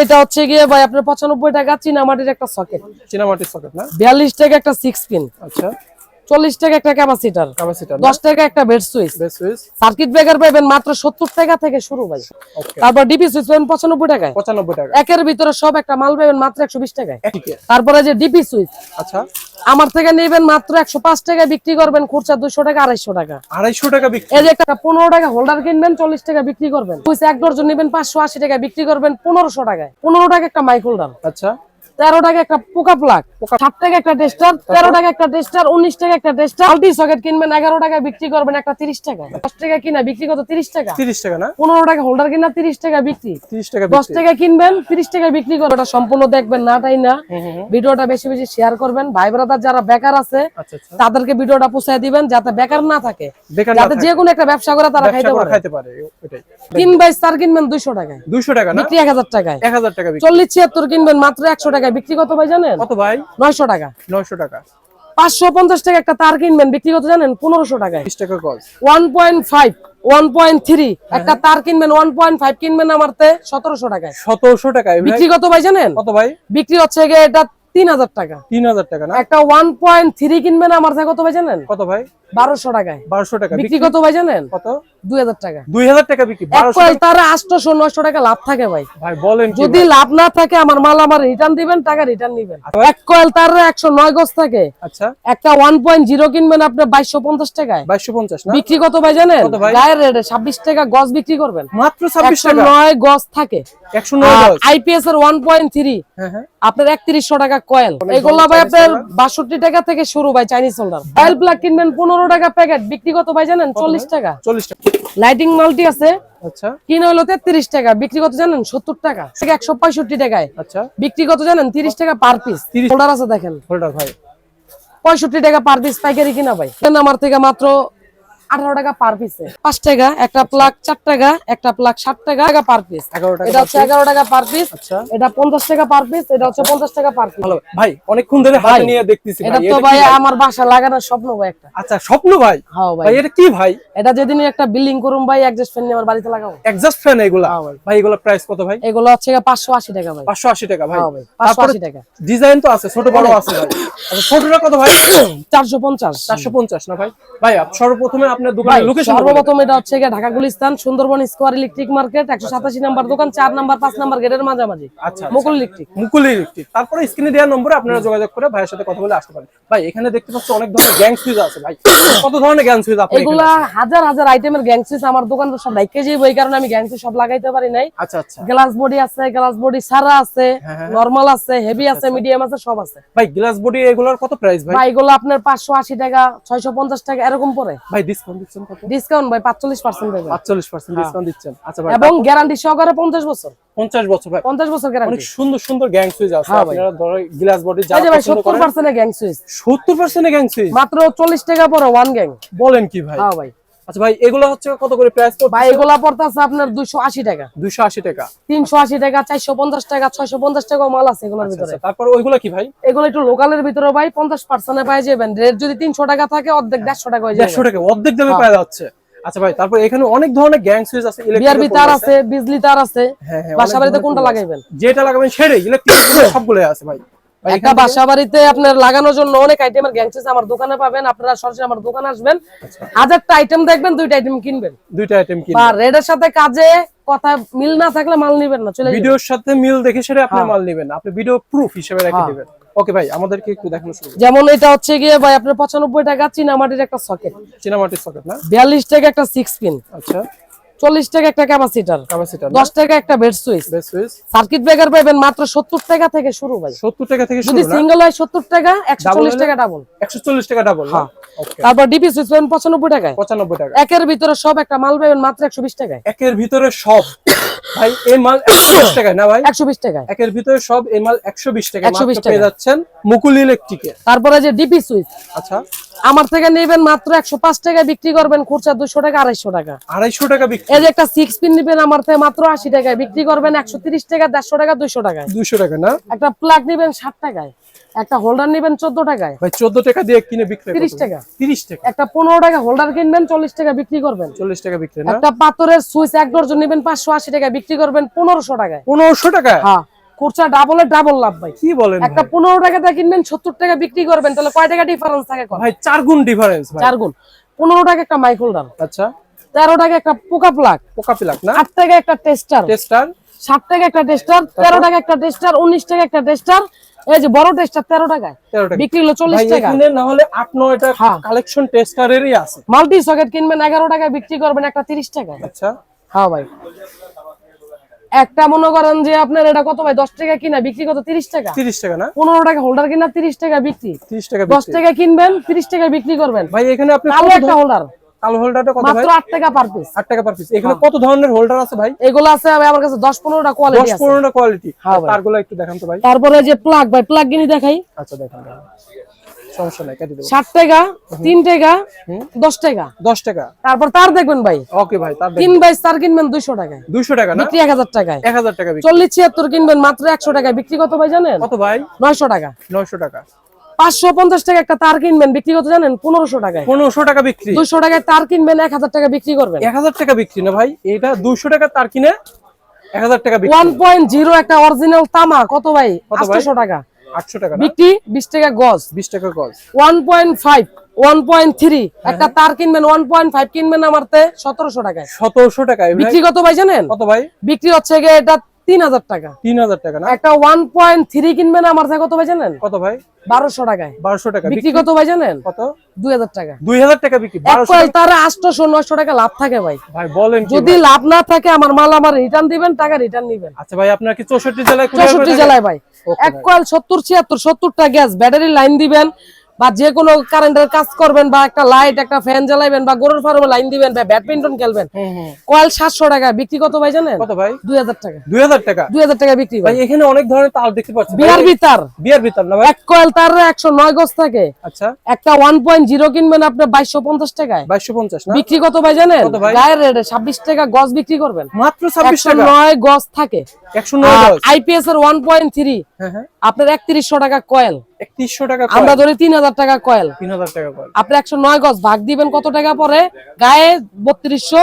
এটা হচ্ছে গিয়ে ভাই আপনার পঁচানব্বই টাকা চীনামাটির একটা সকেট চীনামাটির সকেট না? বিয়াল্লিশ টাকা একটা সিক্স পিন আচ্ছা। চল্লিশ টাকা একটা ক্যাপাসিটার দশ টাকা একটা বেড সুইচ সার্কিট ব্রেকার পাবেন মাত্র সত্তর টাকা থেকে শুরু ভাই। তারপর ডিপি সুইচ পাবেন পঁচানব্বই টাকায়। 95 টাকা। একের ভিতরে সব একটা মাল পাবেন মাত্র একশো বিশ টাকায়। তারপরে যে ডিপি সুইচ আচ্ছা। আমার থেকে নেবেন মাত্র একশো পাঁচ টাকায় বিক্রি করবেন খুচরা দুশো টাকা আড়াইশো টাকা। 250 টাকা বিক্রি। এই যে একটা পনেরো টাকা হোল্ডার কিনবেন চল্লিশ টাকা বিক্রি করবেন। সুইচ এক ডর্জন নেবেন পাঁচশো আশি টাকা বিক্রি করবেন পনেরোশো টাকায়। পনেরো টাকা একটা মাইক হোল্ডার আচ্ছা। তেরো টাকা একটা পোকা প্লাগ। ষাট টাকা একটা টেস্টার তেরো টাকা একটা টেস্টার উনিশ টাকা একটা টেস্টার আলটি সকেট কিনবেন এগারো টাকা বিক্রি করবেন একটা তিরিশ টাকা। দশ টাকা কিনা বিক্রি কত তিরিশ টাকা। 30 টাকা না? পনেরো টাকা হোল্ডার কিনা তিরিশ টাকা বিক্রি। 30 টাকা দশ টাকা কিনবেন তিরিশ টাকা বিক্রি করবেন। ওটা সম্পূর্ণ দেখবেন না তাই না। ভিডিওটা বেশি বেশি শেয়ার করবেন। ভাই ব্রাদার যারা বেকার আছে আচ্ছা আচ্ছা। তাদেরকে ভিডিওটা পৌঁছায় দিবেন যাতে বেকার না থাকে। যাতে যে কোনো একটা ব্যবসা করে তারা খাইতে পারে। তিন বাইশ তার কিনবেন দুইশো টাকায়। 200 টাকা না? বিক্রি এক হাজার টাকায়। 1000 টাকা চল্লিশ ছিয়াত্তর কিনবেন মাত্র একশো টাকায় বিক্রি কত ভাই জানেন? কত ভাই? নয়শো টাকা। 900 টাকা। পাঁচশো পঞ্চাশ টাকা একটা তার কিনবেন বিক্রি কত জানেন? পনেরোশো টাকায়। 20 টাকা গজ। One point five one point three একটা তার কিনবেন ওয়ান পয়েন্ট ফাইভ কিনবেন আমার সতেরোশো টাকায়। 1700 টাকা ভাই। বিক্রি কত ভাই জানেন? কত ভাই? বিক্রি হচ্ছে এটা তিন হাজার টাকা। 3000 টাকা না? একটা ওয়ান পয়েন্ট থ্রি কিনবেন আমার কত ভাই জানেন? কত ভাই? বারোশো টাকায়। 1200 টাকা। বিক্রি কত ভাই জানেন? কত? দুই হাজার টাকা। 2000 টাকা বিক্রি। 1200 তারা আটশোশো নয়শো টাকা লাভ থাকে ভাই। ভাই বলেন যদি লাভ না থাকে আমার মাল আমার রিটার্ন দিবেন টাকা রিটার্ন নিবেন। এক কয়েল তার একশো নয় গজ থাকে। আচ্ছা। একটা ওয়ান পয়েন্ট জিরো কিনবেন আপনি বাইশশো পঞ্চাশ টাকায়। 2250 না? বিক্রি কত ভাই জানেন? গায়ের রেটে ছাব্বিশ টাকা গজ বিক্রি করবেন। মাত্র 26 টাকা? নয় গজ থাকে। 109 গজ? আইপিএস এর ওয়ান পয়েন্ট থ্রি হ্যাঁ হ্যাঁ। আপনার একত্রিশশো টাকা কয়েল। এগুলো ভাই আপনার বাষট্টি টাকা থেকে শুরু ভাই চাইনিজ কয়েল প্লাগ কিনবেন পনেরো টাকা প্যাকেট বিক্রি কত ভাই জানেন? চল্লিশ টাকা। 40 টাকা। লাইটিং মালটি আছে। আচ্ছা। কিনা হলো তেত্রিশ টাকা বিক্রি কত জানেন? সত্তর টাকা। থেকে একশো পঁয়ষট্টি টাকায়। আচ্ছা। বিক্রি কত জানেন? তিরিশ টাকা পার পিস 30 হোল্ডার আছে দেখেন। হোল্ডার ভাই। পঁয়ষট্টি টাকা পার পিস পাইকারি কিনা ভাই? আমার থেকে মাত্র আঠারো টাকা পার পিসে পাঁচ টাকা একটা প্লাগ চার টাকা একটা প্লাগ ষাট টাকা টাকা পার পিস এটা হচ্ছে এগারো টাকা পার পিস আচ্ছা। এটা পঞ্চাশ টাকা পার পিস এটা হচ্ছে পঞ্চাশ টাকা পার পিস ভাই অনেকক্ষণ ধরে হাতে নিয়ে দেখতেছি এটা তো ভাই আমার বাসা লাগানোর স্বপ্ন ভাই একটা। আচ্ছা স্বপ্ন ভাই? হ্যাঁ ভাই। এটা কি ভাই? এটা যেদিন একটা বিল্ডিং করুম ভাই অ্যাডজাস্ট ফ্যান আমার বাড়িতে লাগাবো। এক্সাস্ট ফ্যান এগুলা? হ্যাঁ ভাই। এগুলা প্রাইস কত ভাই? এগুলো হচ্ছে পাঁচশো আশি টাকা ভাই। 580 টাকা ভাই। হ্যাঁ ভাই পাঁচশো তারপরে আশি টাকা। ডিজাইন তো আছে ছোট বড় আছে ভাই। আচ্ছা ছোটটা কত ভাই? চারশো পঞ্চাশ। 450 না ভাই? ভাই সর্বপ্রথমে আপনার দোকানের লোকেশন সর্বপ্রথম এটা হচ্ছে গিয়ে Dhaka Gulistan Sundarban square electric market একশো সাতাশি নাম্বার দোকান চার নাম্বার পাঁচ নাম্বার গেটের মাঝামাঝি। আচ্ছা মুকুল ইলেকট্রিক। মুকুল ইলেকট্রিক। তারপরে স্ক্রিনে দেওয়ার নম্বরে আপনারা যোগাযোগ করে ভাইয়ের সাথে কথা বলে আসতে পারেন। ভাই এখানে দেখতে পাচ্ছি অনেক ধরনের গ্যাং সুইচ আছে ভাই। কত ধরনের গ্যাং সুইচ আপনি এগুলা হাজার হাজার আইটেমের গ্যাংসিস আমার দোকান তো সব কারণে আমি গ্যাংসিস সব লাগাইতে পারি নাই। আচ্ছা আচ্ছা। গ্লাস বডি আছে গ্লাস বডি সারা আছে হ্যাঁ, হ্যাঁ। নরমাল আছে হেভি আছে মিডিয়াম আছে সব আছে। ভাই গ্লাস বডি এগুলোর কত প্রাইস ভাই? ভাই এগুলো আপনার পাঁচশো আশি টাকা ছয়শো পঞ্চাশ টাকা এরকম পরে ভাই ডিসকাউন্ট দিচ্ছেন কত? ডিসকাউন্ট ভাই পাঁচচল্লিশ পার্সেন্ট দেবে। 48% ডিসকাউন্ট দিচ্ছেন। আচ্ছা ভাই এবং গ্যারান্টি সহকারে পঞ্চাশ বছর। 50 বছর ভাই। বছর অনেক গ্যারান্টি সুন্দর সুন্দর গ্যাং সুইচ আছে। হ্যাঁ আপনারা ধরো গ্লাস বডি যা ভাই পছন্দ সত্তর করেন গ্যাং সুইচ 70% গ্যাং সুইচ মাত্র চল্লিশ টাকা পরে ওয়ান গ্যাং বলেন কি ভাই? হ্যাঁ ভাই। আচ্ছা ভাই এগুলো হচ্ছে কত করে প্রাইস তো ভাই এগুলা পড়তেছে আপনার দুইশো আশি টাকা। 280 টাকা। তিনশো আশি টাকা চারশো পঞ্চাশ টাকা ছয়শো পঞ্চাশ টাকা মাল আছে এগুলোর ভিতরে। আচ্ছা তারপর ওইগুলো কি ভাই? এগুলো একটু লোকালের ভিতরে ভাই পঞ্চাশ পার্সেন্টে পাই যাবেন। রেট যদি তিনশো টাকা থাকে অর্ধেক টাকা হয়ে যাবে। 150 টাকা অর্ধেক দামে হ্যাঁ। পাওয়া যাচ্ছে। আচ্ছা ভাই তারপর এখানে অনেক ধরনের গ্যাং সুইচ আছে বিআরবি তার আছে বিজলি তার আছে। হ্যাঁ হ্যাঁ বাসা অনেক বাড়িতে ধরনের কোনটা লাগাইবেন? যেটা লাগাবেন সেটাই ইলেকট্রিক সবগুলো আছে ভাই, একটা বাসা বাড়িতে আপনার লাগানোর জন্য অনেক আইটেমের গ্যাংসেস আমার দোকানে পাবেন আপনারা সরাসরি আমার দোকানে আসবেন। আচ্ছা। হাজারটা আইটেম দেখবেন দুইটা আইটেম কিনবেন। দুইটা আইটেম কি বা রেডের সাথে কাজে কথা মিল না থাকলে মাল নিবেন না চলে ভিডিওর সাথে মিল দেখে সেটা আপনি হ্যাঁ। মাল নেবেন আপনি ভিডিও প্রুফ হিসেবে রেখে হ্যাঁ। দিবেন। ওকে ভাই আমাদেরকে একটু দেখানো শুরু যেমন এটা হচ্ছে গিয়ে ভাই আপনার পঁচানব্বই টাকা চীনামাটির একটা সকেট চীনামাটির সকেট না? বিয়াল্লিশ টাকা একটা সিক্স পিন আচ্ছা। চল্লিশ টাকা একটা ক্যাপাসিটার দশ টাকা একটা বেড সুইচ সার্কিট ব্রেকার পাবেন মাত্র সত্তর টাকা থেকে শুরু ভাই। 70 টাকা থেকে যদি সিঙ্গেল হয় সত্তর টাকা একশো চল্লিশ টাকা ডাবল 140 টাকা ডাবল হ্যাঁ। তারপর ডিপি সুইচ পাবেন পঁচানব্বই টাকায়। 95 টাকা। একের ভিতরে সব একটা মাল পাবেন মাত্র একশো বিশ টাকায়। একের ভিতরে সব। ভাই এই মাল 120 টাকা না ভাই? একশো বিশ টাকায়। একের ভিতরে সব এই মাল 120 টাকা 120 মাত্র পেয়ে টাকা। যাচ্ছেন মুকুল ইলেকট্রিকে তারপরে যে ডিপি সুইচ আচ্ছা। আমার থেকে নেবেন মাত্র একশো পাঁচ টাকা বিক্রি করবেন খুচরা দুশো টাকা আড়াইশো টাকা। 250 টাকা বিক্রি। এই যে একটা সিক্স পিন নিবেন আমার থেকে মাত্র আশি টাকায় বিক্রি করবেন একশো তিরিশ টাকা দেড়শো টাকা দুইশো টাকায়। 200 টাকা না? একটা প্লাগ নিবেন ষাট টাকায় একটা হোল্ডার নিবেন চোদ্দ টাকায়। ভাই 14 টাকা দিয়ে কিনে বিক্রি 30 টাকা। 30 টাকা। একটা পনেরো টাকা হোল্ডার কিনবেন চল্লিশ টাকা বিক্রি করবেন। 40 টাকা বিক্রি একটা পাথরের সুইচ এক ডর্জন নেবেন পাঁচশো আশি টাকা বিক্রি করবেন পনেরোশো টাকায়। পনেরোশো টাকা হ্যাঁ। খুচরা ডাবলের ডাবল লাভ ভাই। কি বলেন একটা ভাই? পনেরো টাকা দিয়ে কিনবেন সত্তর টাকা বিক্রি করবেন তাহলে কয় টাকা ডিফারেন্স থাকে ভাই চার গুণ ডিফারেন্স ভাই। চার গুণ। পনেরো টাকা একটা মাইক হোল্ডার আচ্ছা। তেরো টাকা একটা পোকা প্লাগ। পোকা পিলাক না? আট টাকা একটা টেস্টার। টেস্টার। ষাট টাকা একটা টেস্টার তেরো টাকা একটা টেস্টার উনিশ টাকা একটা টেস্টার। এই যে বড় টেস্টার তেরো টাকায়। বিক্রি হলো চল্লিশ ভাই টাকা। এখানে না হলে আট নয়টা হ্যাঁ। কালেকশন টেস্টারেরই আছে। মাল্টি সকেট কিনবেন এগারো টাকায় বিক্রি করবেন একটা তিরিশ টাকায়। আচ্ছা। হ্যাঁ ভাই। একটা মনে করেন যে আপনার এটা কত ভাই? দশ টাকা কিনা বিক্রি কত? তিরিশ টাকা? তিরিশ টাকা না? পনেরো টাকা হোল্ডার কিনা তিরিশ টাকা বিক্রি। তিরিশ টাকা দশ টাকা কিনবেন তিরিশ টাকা বিক্রি করবেন। ভাই এখানে আপনি কালো একটা হোল্ডার কালো হোল্ডারটা কত মাত্র আট টাকা পার পিস আট টাকা পার পিস এখানে কত ধরনের হোল্ডার আছে ভাই? এগুলো আছে ভাই আমার কাছে দশ পনেরোটা দশ কোয়ালিটি আছে। পনেরোটা কোয়ালিটি হ্যাঁ তারগুলো একটু দেখান তো ভাই। তারপরে যে প্লাগ ভাই প্লাগ কিনে দেখাই। আচ্ছা দেখান। সমস্যা নাই কেটে দেবো। ষাট টাকা তিন টাকা দশ টাকা। দশ টাকা। তারপর তার দেখবেন ভাই। ওকে ভাই তার তিন বাইশ তার কিনবেন দুইশো টাকায়। দুইশো টাকা বিক্রি এক হাজার টাকায়। এক হাজার টাকা চল্লিশ ছিয়াত্তর কিনবেন মাত্র একশো টাকায়। বিক্রি কত ভাই জানেন? কত ভাই? নয়শো টাকা। নয়শো টাকা। পাঁচশো পঞ্চাশ টাকা একটা তার কিনবেন। বিক্রি কত জানেন? পনেরোশো টাকায়। পনেরোশো টাকা বিক্রি। দুইশো টাকায় তার কিনবেন এক হাজার টাকা বিক্রি করবেন। এক হাজার টাকা বিক্রি না ভাই? এটা দুইশো টাকা তার কিনে এক হাজার টাকা ওয়ান পয়েন্ট জিরো একটা অরিজিনাল তামা। কত ভাই? কত ভাই? আটশো টাকা। আটশো টাকা বিক্রি বিশ টাকা গজ। বিশ টাকা গজ। One point five one point three. একটা তার কিনবেন ওয়ান পয়েন্ট ফাইভ কিনবেন আমার সতেরোশো টাকায়। সতেরোশো টাকায় বিক্রি কত ভাই জানেন? কত ভাই? বিক্রি হচ্ছে গিয়ে এটা তিন হাজার টাকা। তিন হাজার টাকা না? একটা ওয়ান পয়েন্ট থ্রি কিনবেন আমার থেকে কত ভাই জানেন? কত ভাই? বারোশো টাকায়। বারোশো টাকা। বিক্রি কত ভাই জানেন? কত? দুই হাজার টাকা। দুই হাজার টাকা বিক্রি। এক বারোশো কয়েল তার আটশোশো নয়শো টাকা লাভ থাকে ভাই। ভাই বলেন যদি লাভ না থাকে আমার মাল আমার রিটার্ন দিবেন টাকা রিটার্ন নিবেন। আচ্ছা ভাই আপনার কি চৌষট্টি জেলায় চৌষট্টি জেলায় ভাই। এক কয়েল সত্তর ছিয়াত্তর সত্তরটা গ্যাস ব্যাটারি লাইন দিবেন। বা যে কোনো কারেন্টের কাজ করবেন বা একটা লাইট একটা ফ্যান জ্বালাইবেন বা গরুর ফার্মে লাইন দিবেন বা ব্যাডমিন্টন খেলবেন। কয়েল সাতশো টাকা বিক্রি কত ভাই জানেন? কত ভাই? দুই হাজার টাকা। দুই হাজার টাকা? দুই হাজার টাকা বিক্রি ভাই। এখানে অনেক ধরনের তার দেখতে পাচ্ছি। বিয়ার ভিতর। বিয়ার ভিতর না এক কয়েল তার একশো নয় গজ থাকে। আচ্ছা। একটা ওয়ান পয়েন্ট জিরো কিনবেন আপনি বাইশশো পঞ্চাশ টাকায়। বাইশশো পঞ্চাশ না? বিক্রি কত ভাই জানেন? কত ভাই? গায়ের রেটে ছাব্বিশ টাকা গজ বিক্রি করবেন। মাত্র ছাব্বিশ টাকা? নয় গজ থাকে। একশো নয়। আইপিএস এর ওয়ান পয়েন্ট থ্রি হ্যাঁ হ্যাঁ। আপনার একত্রিশশো টাকা কয়েল টাকা আমরা ধরি টাকা কয়েল। টাকা আপনি একশো নয় গজ ভাগ দিবেন কত টাকা পরে? গায়ে বত্রিশশো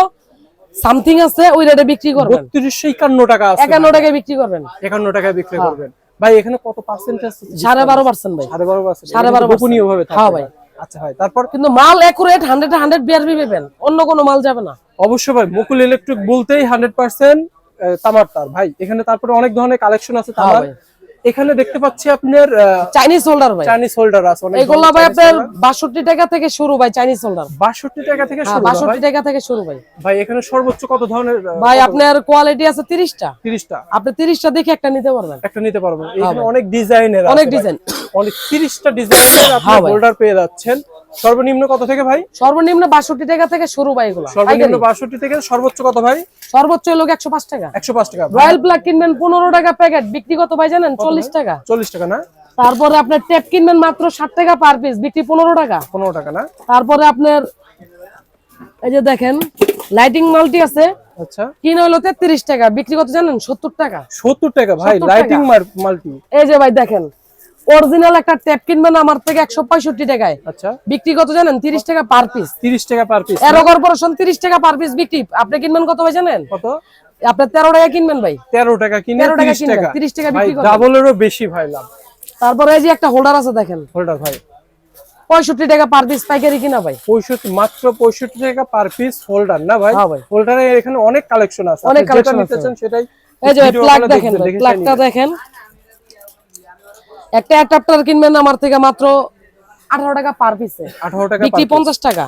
সামথিং আছে ওই রেটে বিক্রি করবেন। বত্রিশশো একান্ন টাকা আছে একান্ন টাকায় বিক্রি করবেন। একান্ন টাকায় বিক্রি করবেন। ভাই এখানে কত পার্সেন্ট আছে? সাড়ে বারো পার্সেন্ট ভাই। সাড়ে বারো পার্সেন্ট সাড়ে বারো গোপনীয় ভাবে হ্যাঁ ভাই। আচ্ছা ভাই তারপর? কিন্তু মাল একুরেট হান্ড্রেড হান্ড্রেড বিআরবি পাবেন। অন্য কোনো মাল যাবে না। অবশ্যই ভাই মুকুল ইলেকট্রিক বলতেই হান্ড্রেড পার্সেন্ট তামার তার। ভাই এখানে তারপরে অনেক ধরনের কালেকশন আছে তামার হ্যাঁ ভাই। এখানে দেখতে পাচ্ছি আপনার চাইনিজ হোল্ডার ভাই। চাইনিজ হোল্ডার আছে অনেক এগুলো ভাই আপনার বাষট্টি টাকা থেকে শুরু ভাই চাইনিজ হোল্ডার বাষট্টি টাকা থেকে শুরু না ভাই? বাষট্টি টাকা থেকে শুরু ভাই। ভাই এখানে সর্বোচ্চ কত ধরনের ভাই আপনার কোয়ালিটি আছে 30 টা 30 টা আপনি 30 টা দেখে একটা নিতে পারবেন। একটা নিতে পারবেন এখানে অনেক ডিজাইনের আছে অনেক ডিজাইন অনেক 30 টা ডিজাইনের আপনি হ্যাঁ হোল্ডার পেয়ে যাচ্ছেন। সর্বনিম্ন কত থেকে ভাই? সর্বনিম্ন বাষট্টি টাকা থেকে শুরু ভাই এগুলো। সর্বনিম্ন বাষট্টি থেকে সর্বোচ্চ কত ভাই? সর্বোচ্চ লোক একশো পাঁচ টাকা? একশো পাঁচ টাকা। রয়্যাল প্লাগ কিনবেন পনেরো টাকা প্যাকেট বিক্রি কত ভাই জানেন? চল্লিশ টাকা। চল্লিশ টাকা না? তারপরে আপনার টেপ কিনবেন মাত্র ষাট টাকা পার পিস বিক্রি পনেরো টাকা। পনেরো টাকা না? তারপরে আপনার এই যে দেখেন লাইটিং মাল্টি আছে। আচ্ছা। কিনে হলো তেত্রিশ টাকা বিক্রি কত জানেন? সত্তর টাকা। সত্তর টাকা ভাই লাইটিং মাল্টি এই যে ভাই দেখেন অরিজিনাল একটা ট্যাপ কিনবেন আমার থেকে একশো পঁয়ষট্টি টাকায়। আচ্ছা। বিক্রি কত জানেন? তিরিশ টাকা পার পিস তিরিশ টাকা পার পিস এরো কর্পোরেশন তিরিশ টাকা পার পিস বিক্রি। আপনি কিনবেন কত ভাই জানেন? কত? আপনার তেরো টাকা কিনবেন ভাই। তেরো টাকা কিনে 13 টাকা তিরিশ কিনবেন, টাকা। 30 টাকা বিক্রি। ডাবলেরও বেশি ভাই লাভ। তারপরে এই যে একটা হোল্ডার আছে দেখেন। হোল্ডার ভাই। পঁয়ষট্টি টাকা পার পিস পাইকারি কিনা ভাই। পঁয়ষট্টি মাত্র পঁয়ষট্টি টাকা পার পিস হোল্ডার না ভাই? হোল্ডারে এখানে অনেক কালেকশন আছে। অনেক আপনি নিতে চান সেটাই এই যে প্লাগ দেখেন দেখবেন, ভাই। দেখে প্লাগটা দেখেন। একটা অ্যাডাপ্টার কিনবেন আমার থেকে মাত্র আঠারো টাকা পার পিসে আঠারো টাকা বিক্রি পঞ্চাশ টাকা।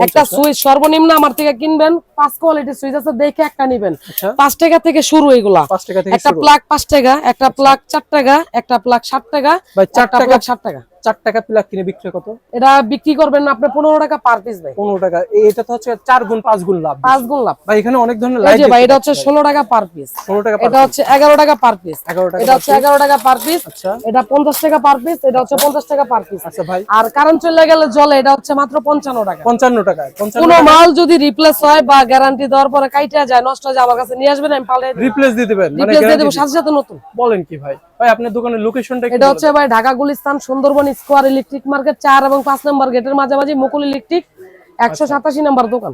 একটা সুইচ সর্বনিম্ন আমার থেকে কিনবেন পাঁচ কোয়ালিটির সুইচ আছে দেখে একটা নিবেন। আচ্ছা। পাঁচ টাকা থেকে শুরু এগুলা। পাঁচ টাকা থেকে একটা প্লাগ পাঁচ টাকা একটা প্লাগ চার টাকা একটা প্লাগ ষাট টাকা চার টাকা- ষাট টাকা। চার টাকা প্লাগ কিনে বিক্রি কত? এটা বিক্রি করবেন আপনি পনেরো টাকা পার পিস ভাই। পনেরো টাকা। এটা তো হচ্ছে চার গুণ পাঁচ গুণ লাভ। পাঁচ গুণ লাভ। ভাই এখানে অনেক ধরনের লাইট ভাই এটা হচ্ছে ষোলো টাকা পার পিস ষোলো টাকা এটা হচ্ছে এগারো টাকা পার পিস এগারো টাকা এটা হচ্ছে এগারো টাকা পার পিস আচ্ছা। এটা পঞ্চাশ টাকা পার পিস এটা হচ্ছে পঞ্চাশ টাকা পার পিস আচ্ছা ভাই। আর কারেন্ট চলে গেলে জলে এটা হচ্ছে মাত্র পঞ্চান্ন টাকা। পঞ্চান্ন টাকা কোনো মাল যদি রিপ্লেস হয় বা গ্যারান্টি দেওয়ার পরে কাইটা যায় নষ্ট হয়ে যায় আমার কাছে নিয়ে আসবেন আমি পাল্টে রিপ্লেস দিয়ে দিবেন মানে রিপ্লেস দিয়ে দেবো সাথে সাথে নতুন। বলেন কি ভাই? ভাই আপনার দোকানের লোকেশনটা এটা হচ্ছে ভাই Dhaka Gulistan Sundarban square electric market চার এবং পাঁচ নম্বর গেটের মাঝামাঝি মুকুল ইলেকট্রিক, একশো সাতাশি নম্বর দোকান।